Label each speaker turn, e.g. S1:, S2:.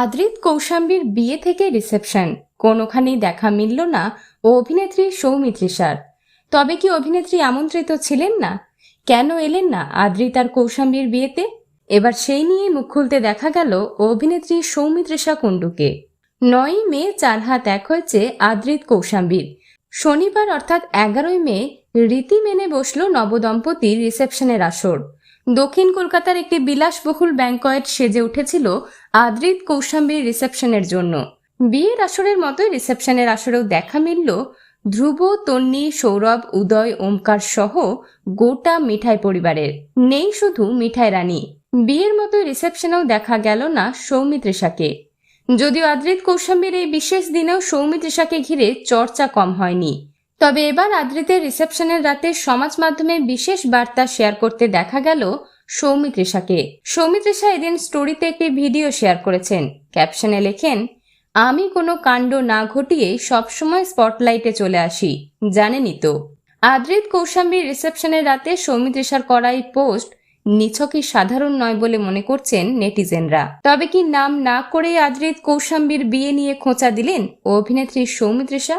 S1: আদ্রিত কৌশাম্বীর বিয়ে থেকে রিসেপশন। কোনোখানেই দেখা মিলল না ও অভিনেত্রী সৌমিত্রিষার তবে কি অভিনেত্রী আমন্ত্রিত ছিলেন না? কেন এলেন না আদ্রিত আর কৌশাম্বীর বিয়েতে? এবার সেই নিয়ে মুখ খুলতে দেখা গেল অভিনেত্রী সৌমিত্রিষা কুণ্ডুকে। নয়ই মে চার হাত এক হয়েছে আদ্রিত কৌশাম্বীর। শনিবার অর্থাৎ এগারোই মে রীতি মেনে বসল নবদম্পতির রিসেপশনের আসর। দক্ষিণ কলকাতার একটি বিলাসবহুল ব্যাংকয়েট সেজে উঠেছিল আদ্রিত কৌশাম্বীর রিসেপশনের জন্য। বিয়ের আসরের মতোই রিসেপশনের আসরেও দেখা মিলল ধ্রুব, তন্নি, সৌরভ, উদয়, ওমকার সহ গোটা মিঠাই পরিবারের। নেই শুধু মিঠাই রানী। বিয়ের মতোই রিসেপশনেও দেখা গেল না সৌমিত্রিষাকে যদিও আদ্রিত কৌশাম্বীর এই বিশেষ দিনেও সৌমিত্রিষাকে ঘিরে চর্চা কম হয়নি। তবে এবার আদ্রিতের রিসেপশনের রাতে সমাজ মাধ্যমে বিশেষ বার্তা শেয়ার করতে দেখা গেল সৌমিত্রিষাকে সৌমিত্রিষা এদিন স্টোরিতে একটি ভিডিও শেয়ার করেছেন। ক্যাপশনে লেখেন, আমি কোনো কাণ্ড না ঘটিয়ে সবসময় স্পটলাইটে চলে আসি। জানেনই তো। আদ্রিত কৌশাম্বীর রিসেপশনের রাতে সৌমিত্রিষার করা এই পোস্ট নিছকই সাধারণ নয় বলে মনে করছেন নেটিজেনরা। তবে কি নাম না করে আদ্রিত কৌশাম্বীর বিয়ে নিয়ে খোঁচা দিলেন অভিনেত্রী সৌমিত্রিষা